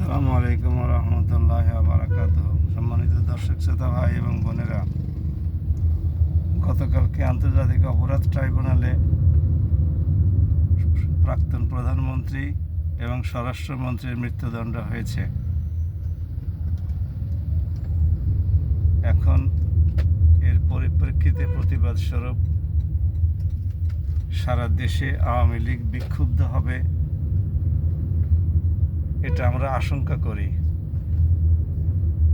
আসসালামু আলাইকুম রহমতুল্লাহ বারাকাত সম্মানিত দর্শক, শ্রোতা ভাই এবং বোনেরা, গতকালকে আন্তর্জাতিক অপরাধ ট্রাইব্যুনালে প্রাক্তন প্রধানমন্ত্রী এবং স্বরাষ্ট্রমন্ত্রীর মৃত্যুদণ্ড হয়েছে। এখন এর পরিপ্রেক্ষিতে প্রতিবাদ স্বরূপ সারা দেশে আওয়ামী লীগ বিক্ষুব্ধ হবে। এটা আমরা আশঙ্কা করি।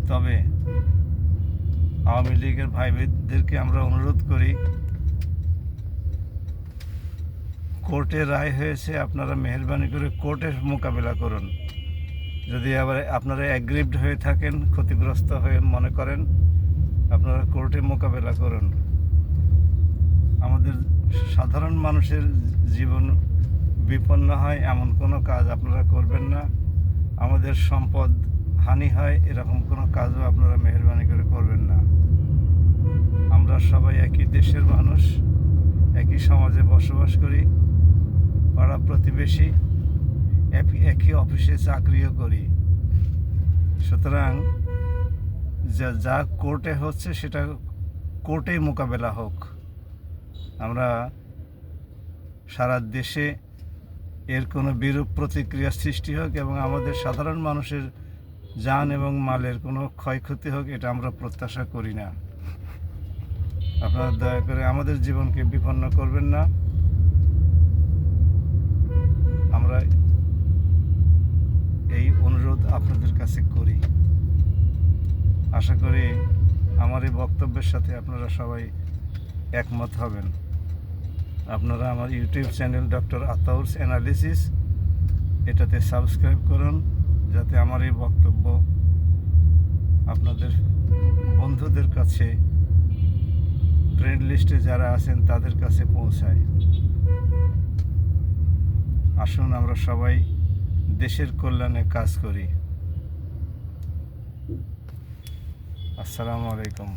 তবে আওয়ামী লীগের ভাই বোনদেরকে আমরা অনুরোধ করি, কোর্টে রায় হয়েছে আপনারা মেহরবানি করে কোর্টের মোকাবেলা করুন। যদি আবার আপনারা অ্যাগ্রিভড হয়ে থাকেন, ক্ষতিগ্রস্ত হয়ে মনে করেন, আপনারা কোর্টে মোকাবেলা করুন। আমাদের সাধারণ মানুষের জীবন বিপন্ন হয়, এমন কোনো কাজ আপনারা করবেন না। আমাদের সম্পদ হানি হয়, এরকম কোনো কাজও আপনারা মেহরবানি করে করবেন না। আমরা সবাই একই দেশের মানুষ, একই সমাজে বসবাস করি, পাড়া প্রতিবেশী একই- অফিসে চাকরিও করি। সুতরাং যা যা কোর্টে হচ্ছে সেটা কোর্টেই মোকাবেলা হোক। আমরা সারা দেশে এর কোনো বিরূপ প্রতিক্রিয়া সৃষ্টি হোক এবং আমাদের সাধারণ মানুষের যান এবং মালের কোনো ক্ষয়ক্ষতি হোক, এটা আমরা প্রত্যাশা করি না। আপনারা দয়া করে আমাদের জীবনকে বিপন্ন করবেন না। আমরা এই অনুরোধ আপনাদের কাছে করি। আশা করি আমার এই বক্তব্যের সাথে আপনারা সবাই একমত হবেন। আপনারা আমার ইউটিউব চ্যানেল ডক্টর আতাউরস অ্যানালিসিস এটাতে সাবস্ক্রাইব করুন, যাতে আমার এই বক্তব্য আপনাদের বন্ধুদের কাছে ফ্রেন্ড লিস্টে যারা আছেন তাদের কাছে পৌঁছায়। আসুন আমরা সবাই দেশের কল্যাণে কাজ করি। আসসালামু আলাইকুম।